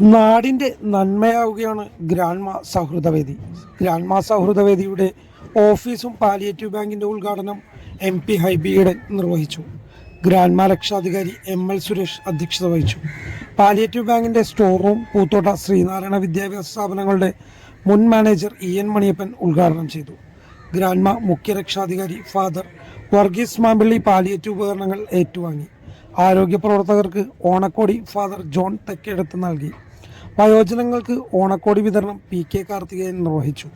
നാടിന്റെ നന്മയാവുകയാണ് grandma സൗഹൃദവേദി. Grandma സൗഹൃദവേദിയുടെ ഓഫീസും palliative ബാങ്കിന്റെ ഉദ്ഘാടനം എം പി ഹൈബിയുടെ നിർവഹിച്ചു. ഗ്രാൻമ രക്ഷാധികാരി എം എൽ സുരേഷ് അധ്യക്ഷത വഹിച്ചു. പാലിയേറ്റീവ് ബാങ്കിന്റെ സ്റ്റോർ റൂം പൂത്തോട്ട ശ്രീനാരായണ വിദ്യാഭ്യാസ സ്ഥാപനങ്ങളുടെ മുൻ മാനേജർ ഇ എൻ മണിയപ്പൻ ഉദ്ഘാടനം ചെയ്തു. ഗ്രാൻമ മുഖ്യ രക്ഷാധികാരി ഫാദർ വർഗീസ് മാമ്പിള്ളി പാലിയേറ്റീവ് ഉപകരണങ്ങൾ ഏറ്റുവാങ്ങി. ആരോഗ്യ പ്രവർത്തകർക്ക് ഓണക്കോടി ഫാദർ ജോൺ തെക്കേടത്ത് നൽകി. വയോജനങ്ങൾക്ക് ഓണക്കോടി വിതരണം പി കെ കാർത്തികേയൻ നിർവഹിച്ചു.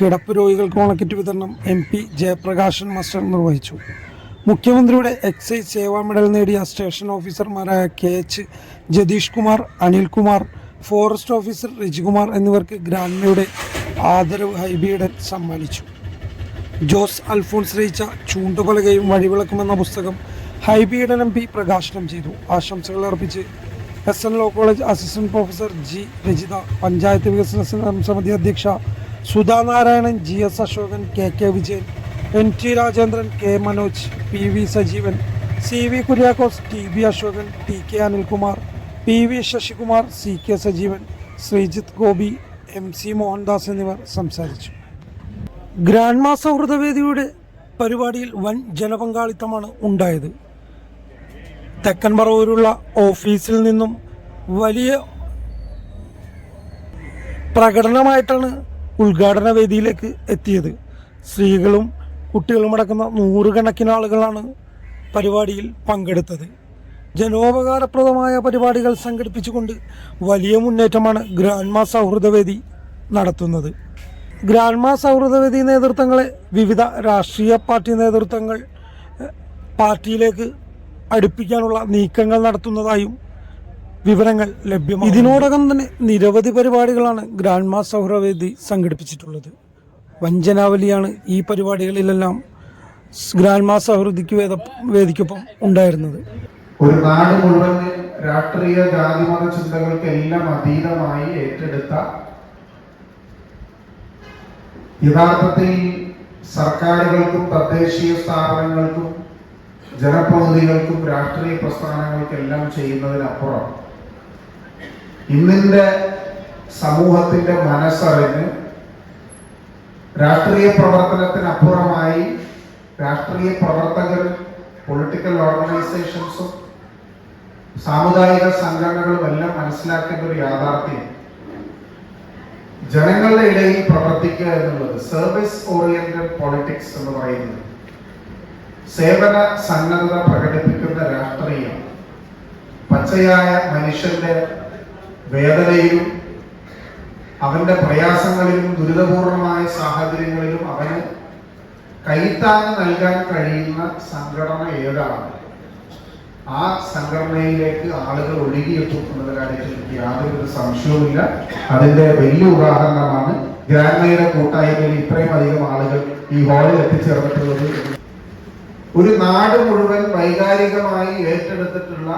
കിടപ്പ് രോഗികൾക്ക് ഓണക്കിറ്റ് വിതരണം എം പി ജയപ്രകാശൻ മാസ്റ്റർ നിർവഹിച്ചു. മുഖ്യമന്ത്രിയുടെ എക്സൈസ് സേവാ മെഡൽ നേടിയ സ്റ്റേഷൻ ഓഫീസർമാരായ K H Jatheesh Kumar Anilkumar forest officer Rijikumar എന്നിവർക്ക് ഗ്രാൻമയുടെ ആദരവ് ഹൈബിയുടെ സമ്മാനിച്ചു. ജോസ് അൽഫോൺസ് രചിച്ച ചൂണ്ടുകൊലകയും വഴിവിളക്കുമെന്ന പുസ്തകം ഹൈബിയുടെ എം പി പ്രകാശനം ചെയ്തു. ആശംസകൾ അർപ്പിച്ച് S N law college assistant professor G Rajitha panchayat വികസന സമിതി അധ്യക്ഷ Sudha Narayanan G S Asokan K K Vijayan N T Rajendran K Manoj P V Sajeevan C V Kuriakose T B Asokan T K Anilkumar P V Sasikumar C K Sajeevan Sreejith Gopi M C Mohandas എന്നിവർ സംസാരിച്ചു. Grand മാസ സൗഹൃദവേദിയുടെ പരിപാടിയിൽ വൻ ജനപങ്കാളിത്തമാണ് ഉണ്ടായത്. തെക്കൻ പറവൂരുള്ള ഓഫീസിൽ നിന്നും വലിയ പ്രകടനമായിട്ടാണ് ഉദ്ഘാടന വേദിയിലേക്ക് എത്തിയത്. സ്ത്രീകളും കുട്ടികളും അടക്കുന്ന നൂറുകണക്കിന് ആളുകളാണ് പരിപാടിയിൽ പങ്കെടുത്തത്. ജനോപകാരപ്രദമായ പരിപാടികൾ സംഘടിപ്പിച്ചുകൊണ്ട് വലിയ മുന്നേറ്റമാണ് ഗ്രാൻഡ്മാ സൗഹൃദവേദി നടത്തുന്നത്. ഗ്രാൻഡ്മാ സൗഹൃദവേദി നേതൃത്വങ്ങളെ വിവിധ രാഷ്ട്രീയ പാർട്ടി നേതൃത്വങ്ങൾ പാർട്ടിയിലേക്ക് അടുപ്പിക്കാനുള്ള നീക്കങ്ങൾ നടത്തുന്നതായും വിവരങ്ങൾ ലഭ്യമാണ്. ഇതിനോടകം തന്നെ നിരവധി പരിപാടികളാണ് ഗ്രാൻഡ് മാ സൗഹൃദവേദി സംഘടിപ്പിച്ചിട്ടുള്ളത്. വഞ്ചനാവലിയാണ് ഈ പരിപാടികളിലെല്ലാം ഗ്രാൻഡ് മാ സൗഹൃദിക്ക് വേദ വേദിക്കൊപ്പം ഉണ്ടായിരുന്നത്. ഒരു നാട് മുഴുവൻ രാഷ്ട്രീയ ജാതിമത ചിന്തകൾക്കെല്ലാം അതീതമായി ഏറ്റെടുത്ത യഥാർത്ഥത്തിൽ സർക്കാരുകൾക്കും തദ്ദേശീയ സ്ഥാപനങ്ങൾക്കും ജനപ്രതിനിധികൾക്കും രാഷ്ട്രീയ പ്രസ്ഥാനങ്ങൾക്കെല്ലാം ചെയ്യുന്നതിനപ്പുറം ഇന്നിന്റെ സമൂഹത്തിന്റെ മനസ്സറിഞ്ഞ് രാഷ്ട്രീയ പ്രവർത്തനത്തിനപ്പുറമായി രാഷ്ട്രീയ പ്രവർത്തകർ പൊളിറ്റിക്കൽ ഓർഗനൈസേഷൻസും സാമുദായിക സംഘടനകളും എല്ലാം മനസ്സിലാക്കേണ്ട ഒരു യാഥാർത്ഥ്യം ജനങ്ങളുടെ ഇടയിൽ പ്രവർത്തിക്കുക എന്നുള്ളത് സർവീസ് ഓറിയന്റഡ് പൊളിറ്റിക്സ് എന്ന് പറയുന്നത്. സേവന സന്നദ്ധത പ്രകടിപ്പിക്കുന്ന രാഷ്ട്രീയം പച്ചയായ മനുഷ്യന്റെ വേദനയിലും അവന്റെ പ്രയാസങ്ങളിലും ദുരിതപൂർണമായ സാഹചര്യങ്ങളിലും അവന് കൈത്താങ് നൽകാൻ കഴിയുന്ന സംഘടന ഏതാണ്? ആ സംഘടനയിലേക്ക് ആളുകൾ ഒഴുകിയെത്തുന്നത് കാര്യത്തിൽ എനിക്ക് യാതൊരു സംശയവുമില്ല. അതിന്റെ വലിയ ഉദാഹരണമാണ് ഗ്രാമീണ കൂട്ടായ്മയിൽ ഇത്രയും അധികം ആളുകൾ ഈ ഹാളിൽ എത്തിച്ചേർന്നിട്ടുള്ളത് ഒരു നാട് മുഴുവൻ വൈകാരികമായി ഏറ്റെടുത്തിട്ടുള്ള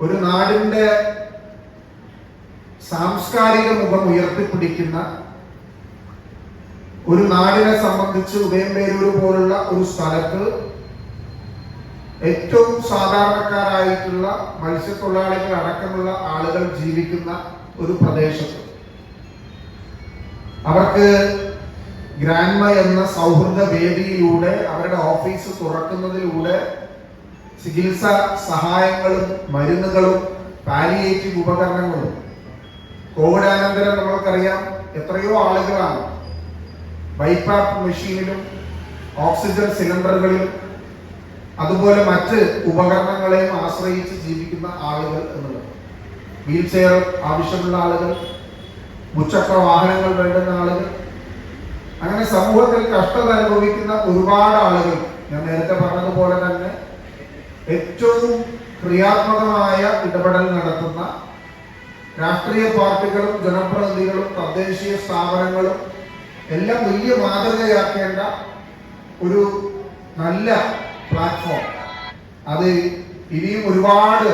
ഒരു നാടിന്റെ സാംസ്കാരിക മുഖം ഉയർത്തിപ്പിടിക്കുന്ന ഒരു നാടിനെ സംബന്ധിച്ച് ഉദയംപേരൂർ പോലുള്ള ഒരു സ്ഥലത്ത് ഏറ്റവും സാധാരണക്കാരായിട്ടുള്ള മത്സ്യത്തൊഴിലാളികൾ അടക്കമുള്ള ആളുകൾ ജീവിക്കുന്ന ഒരു പ്രദേശത്ത്. അവർക്ക് ഗ്രാൻമ എന്ന സൗഹൃദ വേദിയിലൂടെ അവരുടെ ഓഫീസ് തുറക്കുന്നതിലൂടെ ചികിത്സ സഹായങ്ങളും മരുന്നുകളും പാലിയേറ്റീവ് ഉപകരണങ്ങളും കോവിഡാനന്തരം നമ്മൾക്കറിയാം എത്രയോ ആളുകളാണ്. ബൈപ്പാപ്പ് മെഷീനിലും ഓക്സിജൻ സിലിണ്ടറുകളിലും അതുപോലെ മറ്റ് ഉപകരണങ്ങളെയും ആശ്രയിച്ച് ജീവിക്കുന്ന ആളുകൾ എന്നുള്ളത്. വീൽ ചെയർ ആവശ്യമുള്ള ആളുകൾ മുച്ചക്ര വാഹനങ്ങൾ വേണ്ടുന്ന ആളുകൾ അങ്ങനെ സമൂഹത്തിൽ കഷ്ടത അനുഭവിക്കുന്ന ഒരുപാട് ആളുകൾ ഞാൻ നേരത്തെ പറഞ്ഞതുപോലെ തന്നെ ഏറ്റവും ക്രിയാത്മകമായ ഇടപെടൽ നടത്തുന്ന രാഷ്ട്രീയ പാർട്ടികളും ജനപ്രതിനിധികളും തദ്ദേശീയ സ്ഥാപനങ്ങളും എല്ലാം വലിയ മാതൃകയാക്കേണ്ട ഒരു നല്ല പ്ലാറ്റ്ഫോം അത് ഇനിയും ഒരുപാട്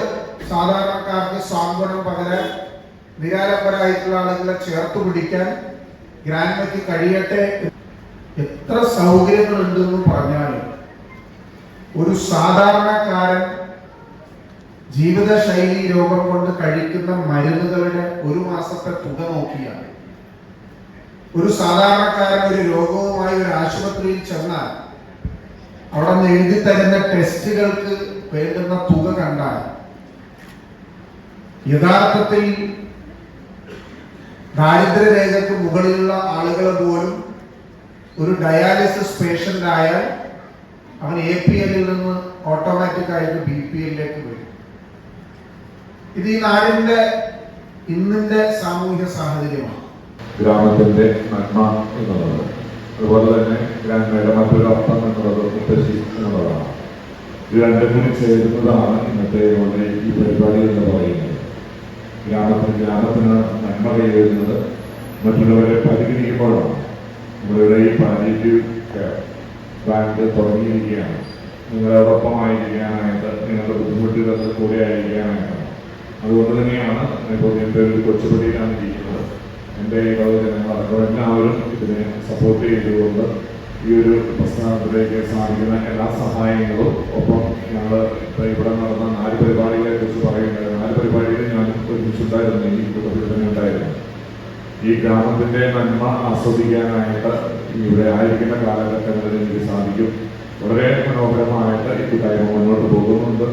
സാധാരണക്കാർക്ക് സാന്ത്വനം പകരാൻ നിരാലംബരായിട്ടുള്ള ആളുകളെ ചേർത്ത് പിടിക്കാൻ ഗ്രാൻഡ്മയ്ക്ക് കഴിയട്ടെ. എത്ര സൗകര്യങ്ങളുണ്ടെന്ന് പറഞ്ഞാലും ഒരു സാധാരണക്കാരൻ ജീവിതശൈലി രോഗം കൊണ്ട് കഴിക്കുന്ന മരുന്നുകളുടെ ഒരു മാസത്തെ തുക നോക്കിയാണ് ഒരു സാധാരണക്കാരൻ ഒരു രോഗവുമായി ഒരു ആശുപത്രിയിൽ ചെന്നാൽ അവിടെ നിന്ന് എഴുതി തരുന്ന ടെസ്റ്റുകൾക്ക് വേണ്ടുന്ന തുക കണ്ടാൽ യഥാർത്ഥത്തിൽ ദാരിദ്ര്യരേഖയ്ക്ക് മുകളിലുള്ള ആളുകൾ പോലും ഒരു ഡയാലിസിസ് പേഷ്യന്റായാൽ അവൻ എ പി എല്ലിൽ നിന്ന് ഓട്ടോമാറ്റിക് ആയിട്ട് ബി പി എല്ലിലേക്ക് വരും. ഇത് ഈ നാടിന്റെ ഇന്നിന്റെ സാമൂഹ്യ സാഹചര്യമാണ്. ഗ്രാമത്തിന്റെ നന്മ എന്നുള്ളത്. അതുപോലെ തന്നെ ഗ്രാമയുടെ മറ്റൊരു അർത്ഥം എന്നുള്ളത് മുത്തശ്ശി എന്നുള്ളതാണ്. ഇത് രണ്ടും കൂടി ചേരുന്നതാണ് ഇന്നത്തെ നമ്മുടെ ഈ പരിപാടി എന്ന് പറയുന്നത്. ഗ്രാമത്തിന് ഗ്രാമത്തിന് നന്മ കൈവരുന്നത് മറ്റുള്ളവരെ പരിഗണിക്കുമ്പോഴാണ്. നമ്മളിവിടെ ഈ പാലിറ്റീവ് ബാങ്ക് തുടങ്ങിയിരിക്കുകയാണ്. നിങ്ങളോടൊപ്പമായിരിക്കാനായിട്ട് നിങ്ങളുടെ ബുദ്ധിമുട്ടുകളൊക്കെ കൂടെ ആയിരിക്കാനായിട്ടാണ് അതുകൊണ്ട് തന്നെയാണ് ഇപ്പോൾ എന്റെ ഒരു കൊച്ചുപടിയിലാണ് ഇരിക്കുന്നത്. എന്റെ ഈ ജനങ്ങൾ എല്ലാവരും ഇതിനെ സപ്പോർട്ട് ചെയ്തുകൊണ്ട് ഈ ഒരു പ്രസ്ഥാനത്തിലേക്ക് സാധിക്കുന്ന എല്ലാ സഹായങ്ങളും ഒപ്പം ഞങ്ങൾ ഇവിടെ നടന്ന നാല് പരിപാടികളെ കുറിച്ച് പറയുന്നത് നാല് പരിപാടികൾ ഒരുമിച്ചുണ്ടായിരുന്നു ഈ കൂട്ടത്തിൽ ഈ ഗ്രാമത്തിന്റെ നന്മ ആസ്വദിക്കാനായിട്ട് ഇവിടെ ആയിരിക്കുന്ന കാലഘട്ടങ്ങളിൽ എനിക്ക് സാധിക്കും. വളരെ മനോഹരമായിട്ട് ഈ കൂട്ടായ്മ മുന്നോട്ട് പോകുന്നുണ്ട്.